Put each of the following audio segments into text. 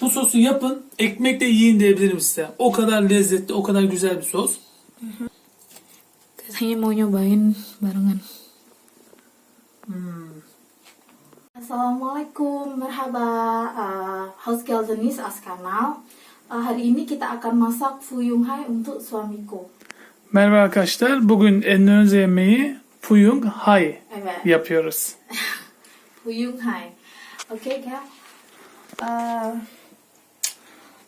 Bu sosu yapın, ekmekle yiyin diyebilirim size. O kadar lezzetli, o kadar güzel bir sos. Katanya mau nyobain barengan. Assalamualaikum, merhaba. Uh, house geldiniz as kanal. Uh, hari ini kita akan masak fuyung hai untuk suamiku. Merhaba arkadaşlar. Bugün Endonezya yemeği Fuyung Hai Evet. yapıyoruz. Fuyung hai. Oke kak. Uh,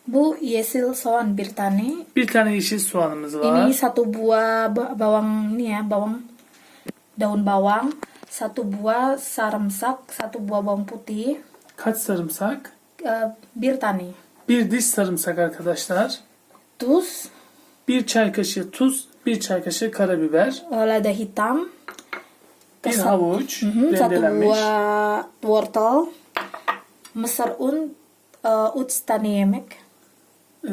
bu yesil soğan bir tane. Bir tane yeşil soğanımız var. Ini satu buah ba- bawang ini ya, bawang daun bawang, satu buah sarımsak, satu buah bawang putih, Kaç sarımsak? eh, bir tane Bir diş sarımsak arkadaşlar. tuz, Bir çay kaşığı tuz, bir çay kaşığı karabiber, lada hitam, bir havuç mhm, satu rendelenmiş. buah wortel, mısır un, eh, uç tane yemek, Ee,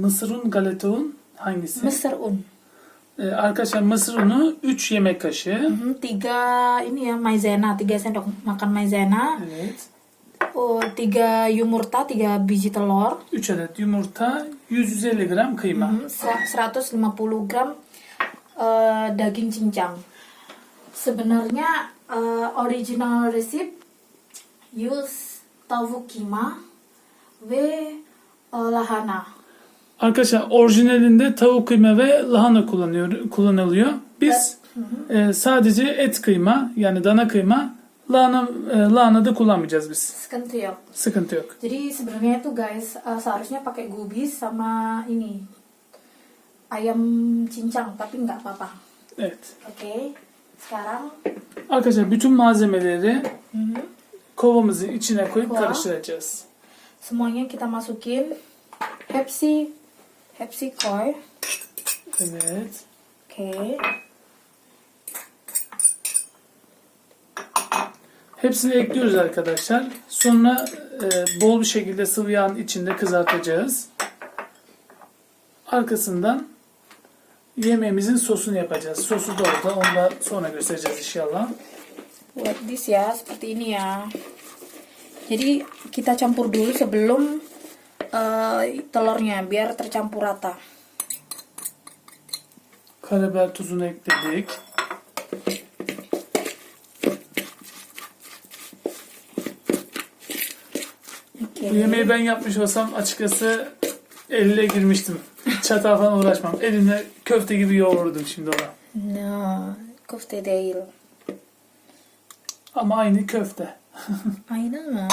mısır un, galeta un hangisi? mısır un, Ee, arkadaşlar mısır unu 3 yemek kaşığı. Mhm, tiga ini ya maizena, tiga sendok makan maizena, Evet. oh, tiga yumurta, tiga biji telur, 3 adet yumurta, 150 gram kıyma. Mhm, Ser- 150 gram eh, daging cincang. Sebenarnya eh, original resep use tavuk kima ve eh, lahana. Arkadaşlar orijinalinde tavuk kıyma ve lahana kullanıyor, kullanılıyor. Biz e, sadece et kıyma yani dana kıyma lahana, e, lahana da kullanmayacağız biz. Sıkıntı yok. Sıkıntı yok. Jadi sebenarnya itu guys eh, seharusnya pakai gubis sama ini ayam cincang tapi nggak apa-apa. Evet. Oke. Sekarang Arkadaşlar bütün malzemeleri mhm, kovamızın içine koyup Kova. karıştıracağız. Semuanya kita masukin Pepsi Pepsi koy. Evet. Oke. Hepsini ekliyoruz arkadaşlar. Sonra e, bol bir şekilde sıvı yağın içinde kızartacağız. Arkasından yemeğimizin sosunu yapacağız. Sosu da orada. Onu da sonra göstereceğiz inşallah. Buat this ya, seperti ini ya. Jadi kita campur dulu sebelum eh, telurnya biar tercampur rata. Karabiber tuzunu ekledik. Bu yemeği ben yapmış olsam açıkçası elle girmiştim. Çatal falan uğraşmam. Elimle köfte gibi yoğururdum şimdi ona. No, kofte değil. Ama aynı köfte. Aynen mı?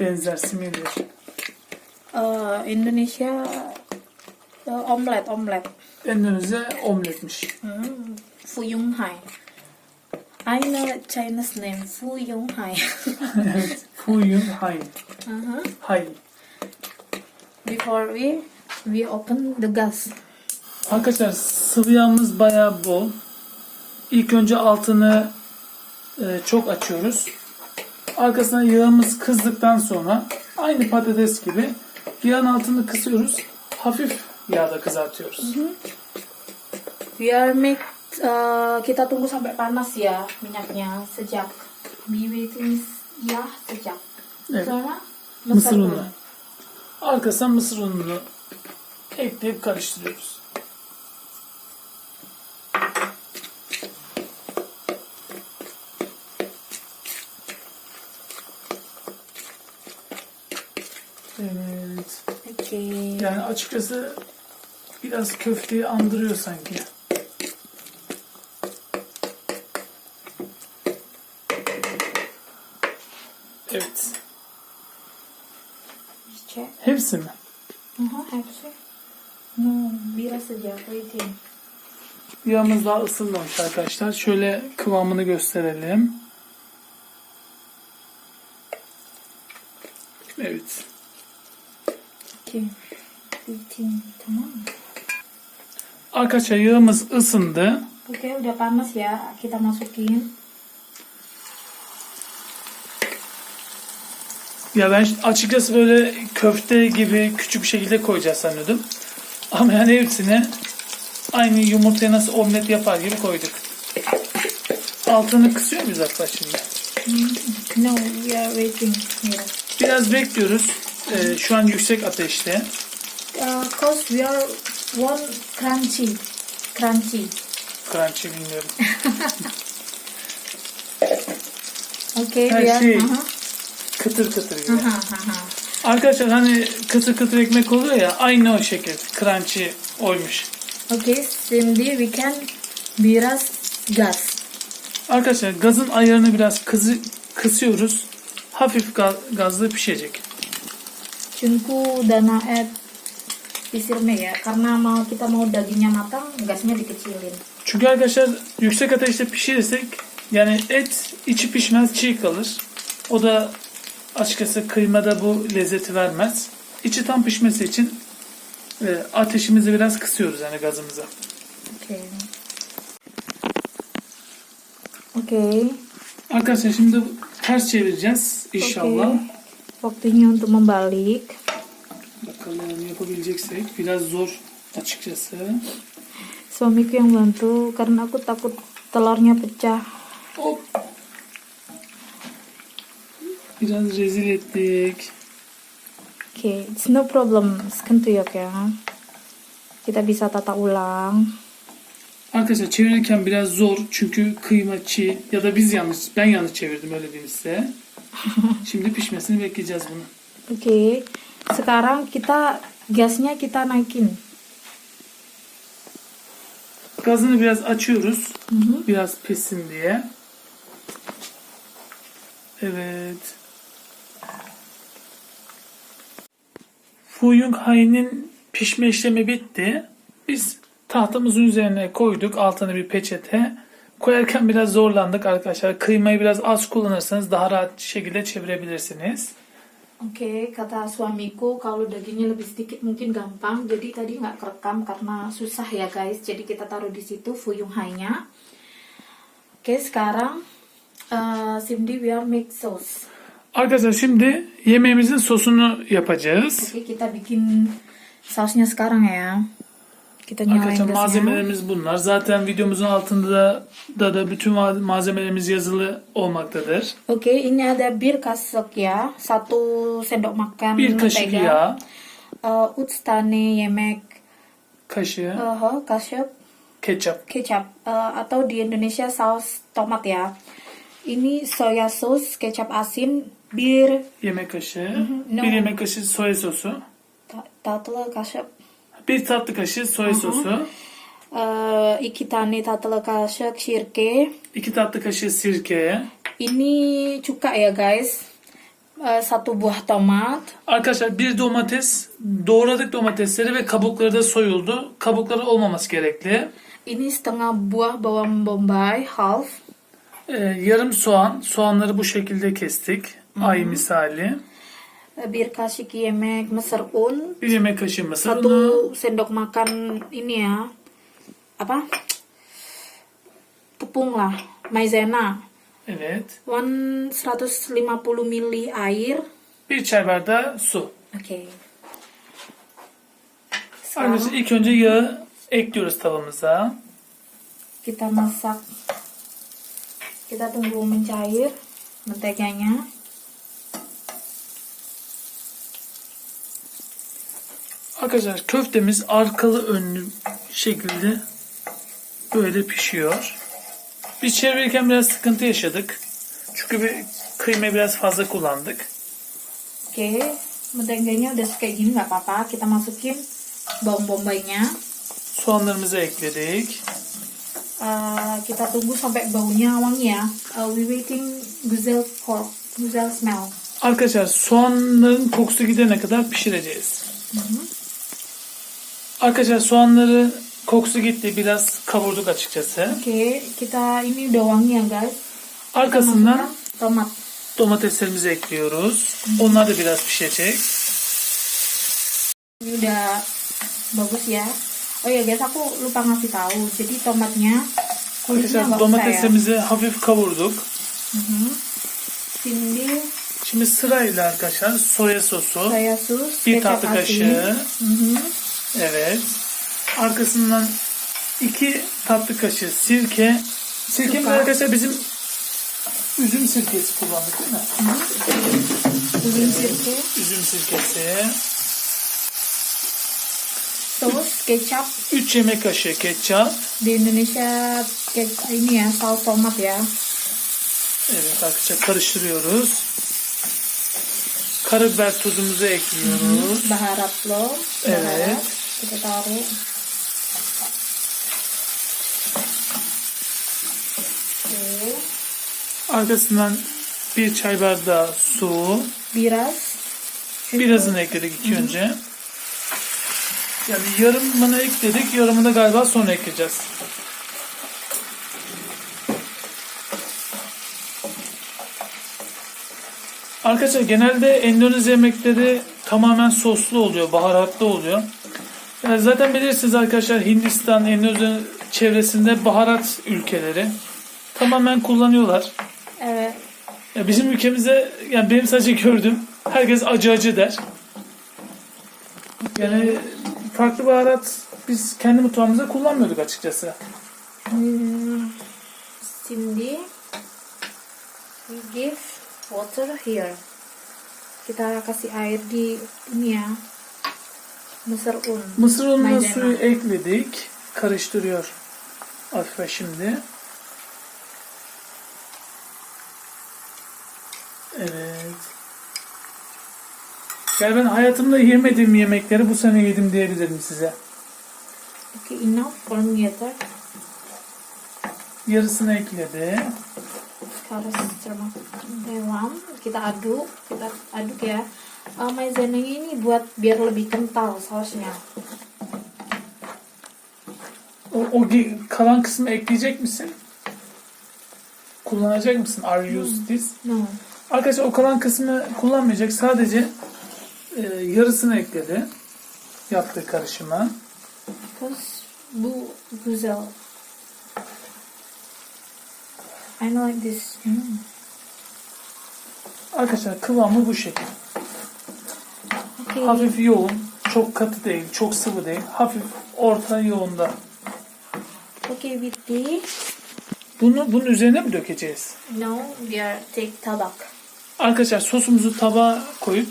Benzer similir. Eh, Indonesia eh, omlet omlet. Endonezya omletmiş. Hmm, Fuyung Hai. I know Chinese name Fuyung Hai. evet. Fuyun Hai. Uh-huh. Hai. Before we we open the gas. Arkadaşlar sıvı yağımız bayağı bol. İlk önce altını e, çok açıyoruz. Arkasına yağımız kızdıktan sonra aynı patates gibi yağın altını kısıyoruz. Hafif yağda kızartıyoruz. Biar make uh, kita tunggu sampai panas ya minyaknya sejak bibitin ya sejak. Evet. Sonra Mısır un. unu. Arkasına mısır ununu ekleyip karıştırıyoruz. Evet. Oke. Yani açıkçası biraz köfteyi andırıyor sanki. Evet. Cek. Hepsi mi? Aha, hepsi. No, biraz sejak waiting. Yağımız daha ısınmamış arkadaşlar. Şöyle kıvamını gösterelim. Evet. Oke. Waiting. Tamam. Arkadaşlar yağımız ısındı. Oke, udah panas ya. Kita masukin. Ya ben açıkçası böyle köfte gibi küçük bir şekilde koyacağız sanıyordum. Ama yani hepsine aynı yumurtaya nasıl omlet yapar gibi koyduk. Altını kısıyor muyuz hatta şimdi? No, we are waiting. Biraz bekliyoruz. E, şu an yüksek ateşte. Uh, cause we are want crunchy. Crunchy. Crunchy bilmiyorum. Okay, Her we are. şey. Uh-huh. Kıtır kıtır gibi. Uh-huh, uh-huh. Arkadaşlar hani kıtır kıtır ekmek oluyor ya aynı o şekil. Crunchy oymuş. Okay, şimdi we can biras gas. Arkadaşlar gazın ayarını biraz kızı, kısıyoruz. Hafif gaz, gazlı pişecek. Çünkü dana et pisirme ya, karena mau kita mau dagingnya matang, gasnya dikecilin. Çünkü arkadaşlar yüksek ateşte pişirirsek yani et içi pişmez çiğ kalır. O da açıkçası kıymada bu lezzeti vermez. İçi tam pişmesi için e, ateşimizi biraz kısıyoruz yani gazımıza. Okay. Okay. Arkadaşlar şimdi ters çevireceğiz inşallah. Okay. Waktunya untuk membalik. Bakalım yapabileceksek. Biraz zor açıkçası. Suamiku yang bantu karena aku takut telurnya pecah. Hop. Biraz rezil ettik. Okay, it's no problem. Sıkıntı yok ya. Kita bisa tata ulang. Arkadaşlar çevirirken biraz zor çünkü kıyma çiğ ya da biz yanlış ben yanlış çevirdim öyle diyeyim size. Şimdi pişmesini bekleyeceğiz bunu. Oke, sekarang kita gasnya kita naikin. Gazını biraz açıyoruz. Biraz pişsin diye. Evet. Fuyung Hai'nin pişme işlemi bitti. Biz tahtamızın üzerine koyduk. Altına bir peçete. Koyarken biraz zorlandık arkadaşlar. Kıymayı biraz az kullanırsanız daha rahat şekilde çevirebilirsiniz. Oke, kata suamiku kalau dagingnya lebih sedikit mungkin gampang. Jadi tadi nggak kerekam karena susah ya guys. Jadi kita taruh di situ fuyung hai-nya. Oke, sekarang eh Cindy we are make sauce. Arkadaşlar şimdi yemeğimizin sosunu yapacağız. Oke, kita bikin sausnya sekarang ya. Nyalain Arkadaşlar malzemelerimiz bunlar. Zaten videomuzun altında da, da, da bütün ma- malzemelerimiz yazılı olmaktadır. Oke, ini ada bir kaşık ya, satu sendok makan Bir kaşık mentega, yağ, uh, üç tane yemek. Kaşığı, uh, kaşık. Ketçap. kecap uh, atau di Indonesia saus tomat ya. Ini soya sos, kecap asin, bir Yemek kaşığı, no. bir yemek kaşığı soya sosu, ta- tatlı kaşık, bir tatlı kaşığı soya sosu, uh, iki tane tatlı kaşık sirke. iki tatlı kaşığı sirke. Ini cuka ya guys, Uh, satu buah tomat. Arkadaşlar bir domates, doğradık domatesleri ve kabukları da soyuldu. Kabukları olmaması gerekli. Ini setengah buah bawang bombay, half. Ee, yarım soğan, soğanları bu şekilde kestik. Ay misali. Bir kaşık yemek mısır un, Bir yemek kaşığı mısır unu. satu sendok makan ini ya, apa? Tepung lah, maizena. Evet. One 150 ml air. Bir çay bardağı su. Oke. Arkadaşlar ilk önce yağı ekliyoruz tavamıza. kita masak. Kita tunggu mencair menteganya. Arkadaşlar köftemiz arkalı önlü şekilde böyle pişiyor. Biz çevirirken biraz sıkıntı yaşadık. Çünkü bir kıymayı biraz fazla kullandık. Oke, menteganya udah kayak gini nggak apa-apa. Kita masukin bawang bombaynya. Soğanlarımızı ekledik. Uh, kita tunggu sampai baunya wangi ya. Uh, we waiting güzel for güzel smell. Arkadaşlar soğanların kokusu gidene kadar pişireceğiz. Arkadaşlar soğanları kokusu gitti. Biraz kavurduk açıkçası. Oke, kita ini udah wangi ya guys. Arkasından tomat. domateslerimizi ekliyoruz. Onlar da biraz pişecek. Ini udah bagus ya. Oh ya guys, aku lupa ngasih tahu. Jadi tomatnya Arkadaşlar usah ya. domateslerimizi hafif kavurduk. Mhm. Şimdi Şimdi sırayla arkadaşlar soya sosu, soya sos, bir tatlı kaşığı, Mhm. Evet. Arkasından iki tatlı kaşığı sirke. Sirkemiz arkadaşlar bizim üzüm sirkesi kullandık değil mi? Üzüm sirke. üzüm sirkesi, Terus kecap 3 yemek kaşığı ketçap. di Indonesia ke- ini ya saus tomat ya. Evet arkadaşlar karıştırıyoruz. Karabiber tuzumuzu ekliyoruz. Baharat lo. Evet. Baharat. Kita taruh. Oke. Arkasından bir çay bardağı su. Biraz. Birazını ekledik ilk önce. Yani yarımını ekledik. Yarımını da galiba sonra ekleyeceğiz. Arkadaşlar genelde Endonezya yemekleri tamamen soslu oluyor, baharatlı oluyor. Yani zaten bilirsiniz arkadaşlar Hindistan, Endonezya çevresinde baharat ülkeleri tamamen kullanıyorlar. Evet. Ya bizim ülkemizde yani benim sadece gördüğüm herkes acı acı der. Yani farklı baharat biz kendi mutfağımızda kullanmıyorduk açıkçası. Hmm, Cindy, we give water here. Kita kasih air di ini ya. Mısır un. Mısır ununa Maydanoz. suyu ekledik. Karıştırıyor Afife şimdi. Evet. Yani ben hayatımda yemediğim yemekleri bu sene yedim diyebilirim size. Okay, enough from yeter. Yarısını ekledi. Karıştırmak devam. Kita aduk, kita aduk ya. Uh, maizena ini buat biar lebih kental sausnya. O, o kalan kısmı ekleyecek misin? Kullanacak mısın? Are you use this? No. Arkadaşlar o kalan kısmı kullanmayacak. Sadece e, yarısını ekledi. Yaptığı karışıma. Terus bu güzel. I like this. Hmm. Arkadaşlar kıvamı bu şekil. Okay. Hafif yoğun. Çok katı değil. Çok sıvı değil. Hafif orta yoğunda. Okay, bitti. Bunu bunun üzerine mi dökeceğiz? No, biar take tabak. Arkadaşlar sosumuzu tabağa koyup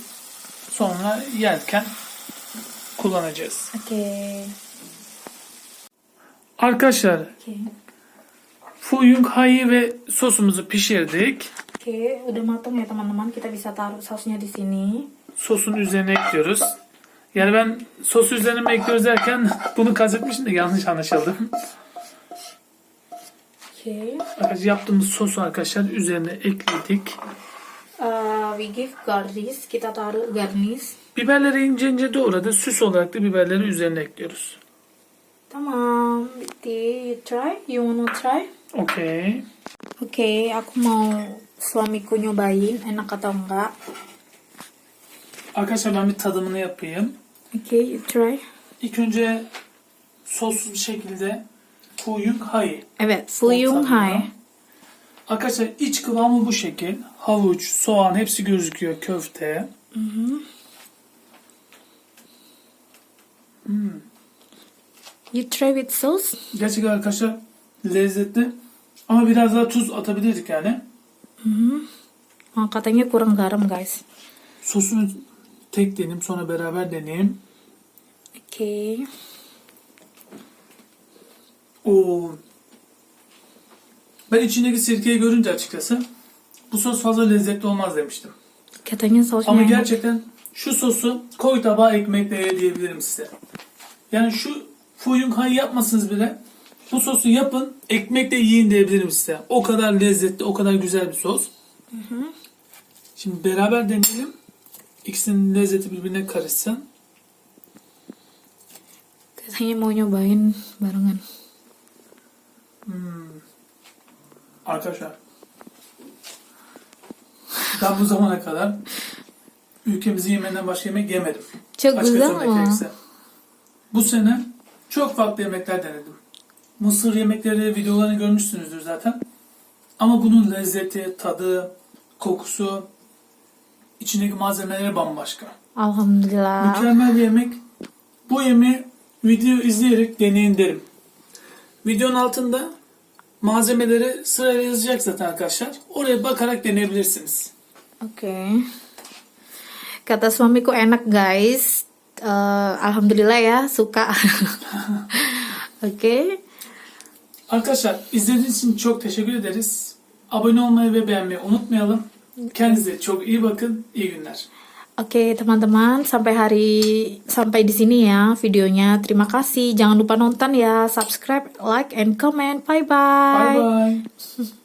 sonra yerken kullanacağız. Okay. Arkadaşlar Okay. Fuyung Hai ve sosumuzu pişirdik. Oke, udah matang ya teman-teman. Kita bisa taruh sausnya di sini. Sosun üzerine ekliyoruz. Yani ben sosu üzerine mi ekliyoruz derken bunu kastetmişim de yanlış anlaşıldım. Arkadaşlar yaptığımız sosu arkadaşlar üzerine ekledik. Uh, we give garnish. Kita taruh garnish. Biberleri ince ince doğradı. Süs olarak da biberleri üzerine ekliyoruz. Tamam, bitti. You try? You wanna try? Okey. Oke, aku mau suamiku nyobain enak atau enggak. Arkadaşlar ben bir tadımını yapayım. Oke, you try. İlk önce sossuz bir şekilde Fuyung Hai. Evet, Fuyung Hai. Arkadaşlar iç kıvamı bu şekil. Havuç, soğan hepsi gözüküyor köfte. You try with sauce? Gerçekten arkadaşlar lezzetli. Ama biraz daha tuz atabilirdik yani. Oh, katanya kurang garam, guys. Sosunu tek deneyim sonra beraber deneyeyim. Oke. Oo. Ben içindeki sirkeyi görünce açıkçası bu sos fazla lezzetli olmaz demiştim. Katanya sausnya Ama gerçekten şu sosu koy tabağa ekmekle ye diyebilirim size. Yani şu fuyung hay yapmasınız bile bu sosu yapın ekmekle yiyin diyebilirim size. O kadar lezzetli, o kadar güzel bir sos. Şimdi beraber deneyelim. İkisinin lezzeti birbirine karışsın. Katanya mau nyobain barengan. Arkadaşlar ben bu zamana kadar ülkemizin yemeğinden başka yemek yemedim. Çok Açık güzel ama. gerekirse. Bu sene çok farklı yemekler denedim. Mısır yemekleri videolarını görmüşsünüzdür zaten. Ama bunun lezzeti, tadı, kokusu, içindeki malzemeleri bambaşka. Alhamdulillah. Mükemmel bir yemek. Bu yemeği video izleyerek deneyin derim. Videonun altında malzemeleri sırayla yazacak zaten arkadaşlar. Oraya bakarak deneyebilirsiniz. Oke. Kata suamiku enak guys. Eh, Alhamdulillah ya suka. Oke. Arkadaşlar izlediğiniz için çok teşekkür ederiz. Abone olmayı ve beğenmeyi unutmayalım. Kendinize çok iyi bakın. İyi günler. Oke teman-teman sampai hari sampai di sini ya videonya. Terima kasih. Jangan lupa nonton ya, subscribe, like, and comment. Bye Bye bye. bye.